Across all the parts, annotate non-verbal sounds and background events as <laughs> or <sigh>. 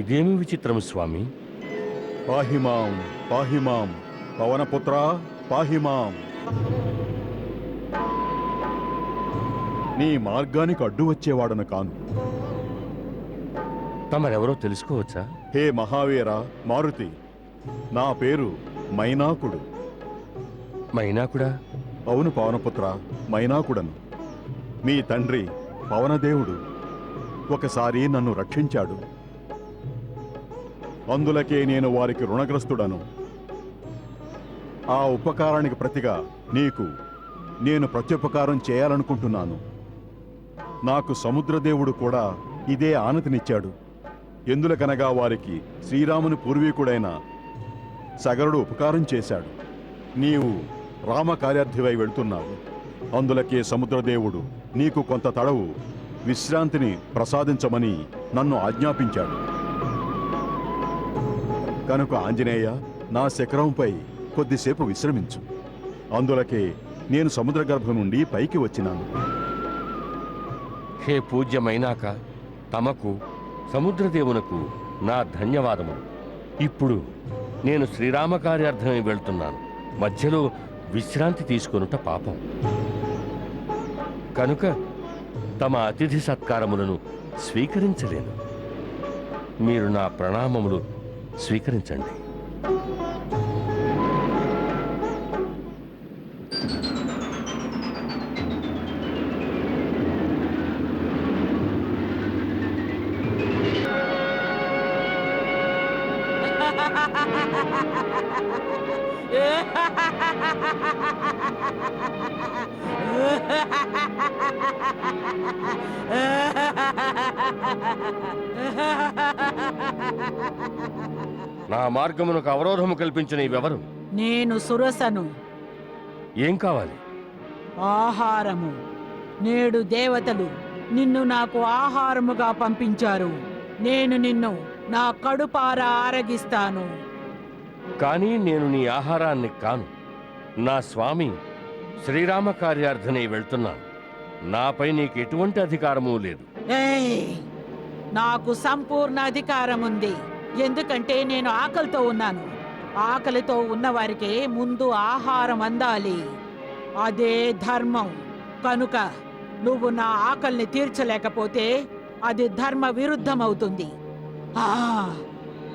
ఇదేమి విచిత్రం స్వామి? పాహిమాం పాహిమాం పవనపుత్ర పాహిమాం నీ మార్గానికి అడ్డు వచ్చేవాడను కాను. తమరెవరో తెలుసుకోవచ్చా? హే మహావీర మారుతి నా పేరు మైనాకుడు. మైనాకుడా? అవును పవనపుత్ర మైనాకుడను. మీ తండ్రి పవనదేవుడు. ఒకసారి నన్ను రక్షించాడు. అందులకే నేను వారికి రుణగ్రస్తుడను. ఆ ఉపకారానికి ప్రతిగా నీకు నేను ప్రత్యుపకారం చేయాలనుకుంటున్నాను. నాకు సముద్రదేవుడు కూడా ఇదే ఆనతినిచ్చాడు. ఎందులకనగా వారికి శ్రీరాముని పూర్వీకుడైన సగరుడు ఉపకారం చేశాడు. నీవు రామ కార్యార్థివై వెళ్తున్నావు. అందులకే సముద్రదేవుడు నీకు కొంత తడవు విశ్రాంతిని ప్రసాదించమని నన్ను ఆజ్ఞాపించాడు. కనుక ఆంజనేయ నా శకరంపై కొద్దిసేపు విశ్రమించు. అందులకే నేను సముద్ర గర్భం నుండి పైకి వచ్చినాను. హే పూజ్యమైనాక తమకు సముద్రదేవునకు నా ధన్యవాదములు. ఇప్పుడు నేను శ్రీరామ కార్యార్థమై వెళ్తున్నాను. మధ్యలో విశ్రాంతి తీసుకొనుట పాపం. కనుక తమ అతిథి సత్కారములను స్వీకరించలేను. మీరు నా ప్రణామములు స్వీకరించండి. <laughs> నా మార్గమునకు అవరోధము కల్పించిన ఇవెవరు? నేను సురసను. ఏం కావాలి? ఆహారము. నేడు దేవతలు నిన్ను నాకు ఆహారముగా పంపించారు. నేను నిన్ను నా కడుపార ఆరగిస్తాను. కానీ నేను నీ ఆహారాన్ని కాను. నా స్వామి శ్రీరామ కార్యార్థనే వెళ్తున్నాను. నాపై నీకు ఎటువంటి అధికారమూ లేదు. ఏయ్! నాకు సంపూర్ణ అధికారం ఉంది ఎందుకంటే నేను ఆకలితో ఉన్నాను. ఆకలితో ఉన్నవారికి ముందు ఆహారం అందాలి. అదే ధర్మం. కనుక నువ్వు నా ఆకలిని తీర్చలేకపోతే అది ధర్మ విరుద్ధం అవుతుంది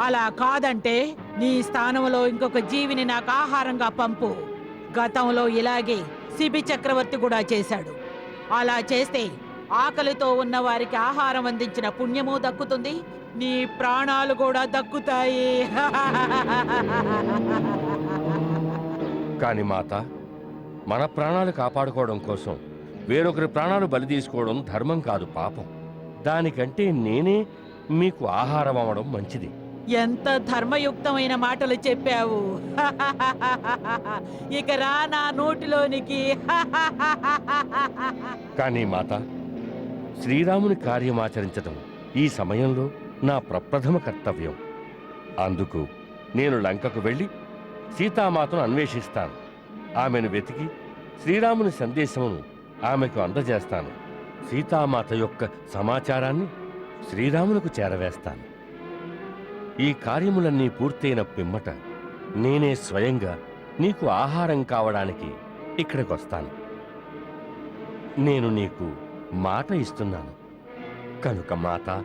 అలా కాదంటే నీ స్థానంలో ఇంకొక జీవిని నాకు ఆహారంగా పంపు. గతంలో ఇలాగే శిబి చక్రవర్తి కూడా చేశాడు. అలా చేస్తే ఆకలితో ఉన్న వారికి ఆహారం అందించిన పుణ్యము దక్కుతుంది. నీ ప్రాణాలు కూడా దక్కుతాయి. కాని మాత మన ప్రాణాలు కాపాడుకోవడం కోసం వేరొకరి ప్రాణాలు బలి తీసుకోవడం ధర్మం కాదు పాపం. దానికంటే నేనే మీకు ఆహారం అవ్వడం మంచిది. ఎంత ధర్మయుక్తమైన మాటలు చెప్పావు. ఇక రా నా నోటిలోనికి. కానీ మాత శ్రీరాముని కార్యమాచరించటం ఈ సమయంలో నా ప్రప్రథమ కర్తవ్యం. అందుకు నేను లంకకు వెళ్ళి సీతామాతను అన్వేషిస్తాను. ఆమెను వెతికి శ్రీరాముని సందేశమును ఆమెకు అందజేస్తాను. సీతామాత యొక్క సమాచారాన్ని శ్రీరామునకు చేరవేస్తాను. ఈ కార్యములన్నీ పూర్తయిన పిమ్మట నేనే స్వయంగా నీకు ఆహారం కావడానికి ఇక్కడికొస్తాను. నేను నీకు మాట ఇస్తున్నాను. కనుక మాత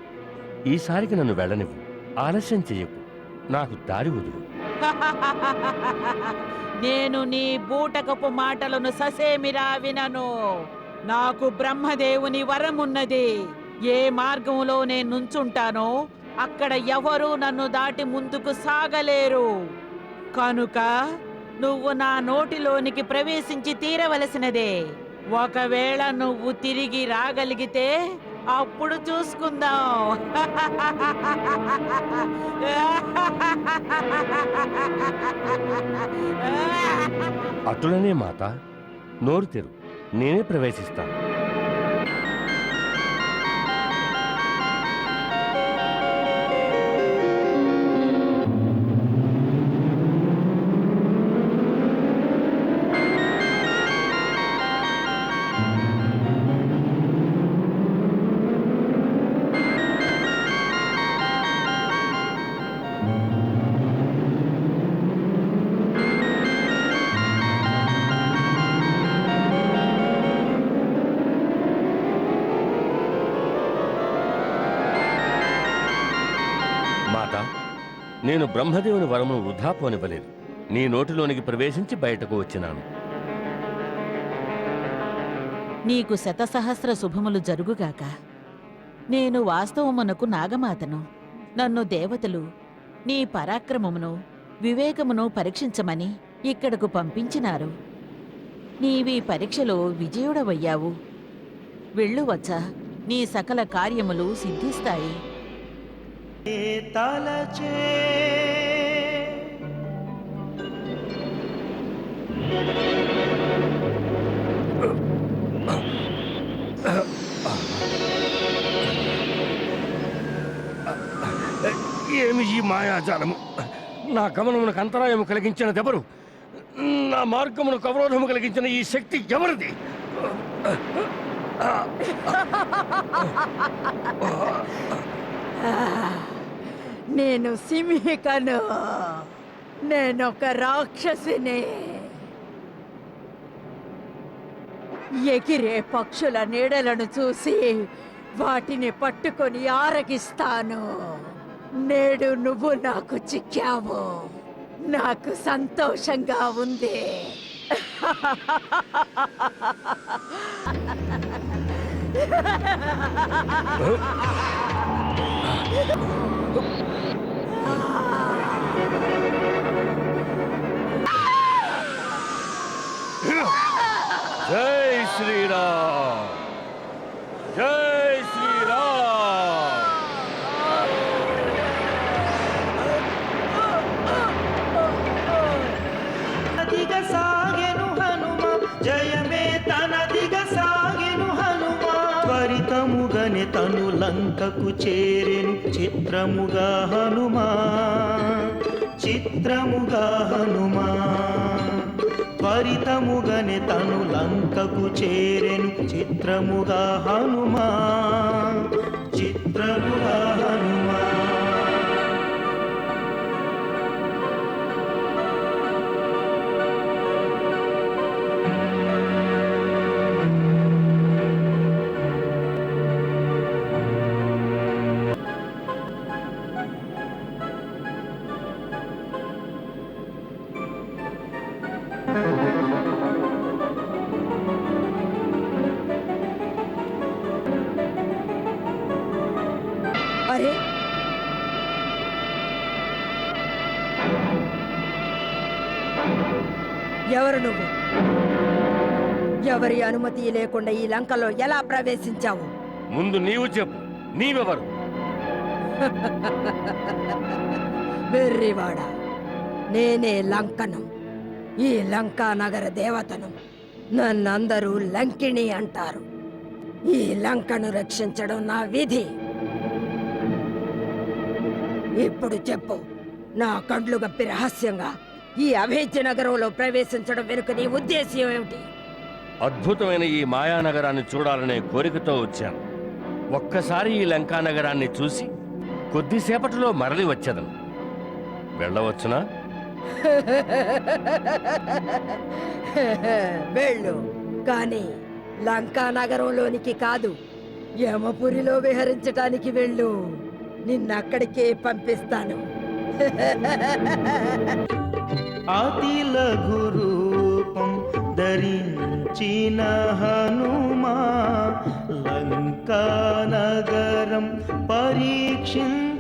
ఈసారికి నన్ను వెళ్ళనివ్వు. ఆలస్యం చెయ్యకు. నాకు దారి వదులు. <laughs> నేను నీ బూటకపు మాటలను ససేమిరా వినను నాకు బ్రహ్మదేవుని వరమున్నది. ఏ మార్గంలో నేను నుంచుంటానో అక్కడ ఎవరూ నన్ను దాటి ముందుకు సాగలేరు. కనుక నువ్వు నా నోటిలోనికి ప్రవేశించి తీరవలసినదే. ఒకవేళ నువ్వు తిరిగి రాగలిగితే అప్పుడు చూసుకుందాం. అటులనే మాత నోరు తెరు నేనే ప్రవేశిస్తాను. నేను బ్రహ్మదేవుని వరమును వృధా పోనివ్వలేదు నీ నోటిలోనికి ప్రవేశించి బయటకు వచ్చినాను. నీకు శతసహస్ర శుభములు జరుగుగాక. నేను వాస్తవమునకు నాగమాతను. నన్ను దేవతలు నీ పరాక్రమమును వివేకమును పరీక్షించమని ఇక్కడకు పంపించినారు. నీవీ పరీక్షలో విజయుడవయ్యావు. వెళ్ళువచ్చా నీ సకల కార్యములు సిద్ధిస్తాయి. తలచే? ఏమి ఈ మాయాజాలము? నా గమనమునకు అంతరాయము కలిగించిన దెబ్బరు నా మార్గమునకు అవరోధము కలిగించిన ఈ శక్తి ఎవరిది? నేను సింహికను. నేనొక రాక్షసిని. ఎగిరే పక్షుల నీడలను చూసి వాటిని పట్టుకొని ఆరగిస్తాను. నేడు నువ్వు నాకు చిక్కావు. నాకు సంతోషంగా ఉంది. <laughs> <laughs> జయమే తనదిగ సాగిను హనుమా త్వరితముగని తను లంకకు చేరెను చిత్రముగా హనుమా చిత్రముగా హనుమా త్వరితముగని తను లంకకు చేరెను చిత్రముగా హనుమా ఎవరు నువ్వు? ఎవరి అనుమతి లేకుండా ఈ లంకలో ఎలా ప్రవేశించావు? ముందు నీవు చెప్పు. నీవెవరు? వెర్రివాడ నేనే లంకను. ఈ లంకా నగర దేవతను నన్నందరూ లంకిణి అంటారు. ఈ లంకను రక్షించడం నా విధి. ఇప్పుడు చెప్పు నా కండ్లు గప్పి రహస్యంగా ఈ అభేద్య నగరంలో ప్రవేశించడం వెనుక నీ ఉద్దేశ్యం ఏమిటి? అద్భుతమైన ఈ మాయానగరాన్ని చూడాలనే కోరికతో వచ్చాను. ఒక్కసారి ఈ లంకా నగరాన్ని చూసి కొద్దిసేపటిలో మరలి వచ్చేదను. వెళ్ళవచ్చునా? <laughs> వెళ్ళు. కానీ లంకా నగరంలోనికి కాదు యమపురిలో విహరించటానికి వెళ్ళు. నిన్నక్కడికే పంపిస్తాను. అతి లఘు రూపం ధరించిన హనుమా లంకా నగరం పరీక్షించ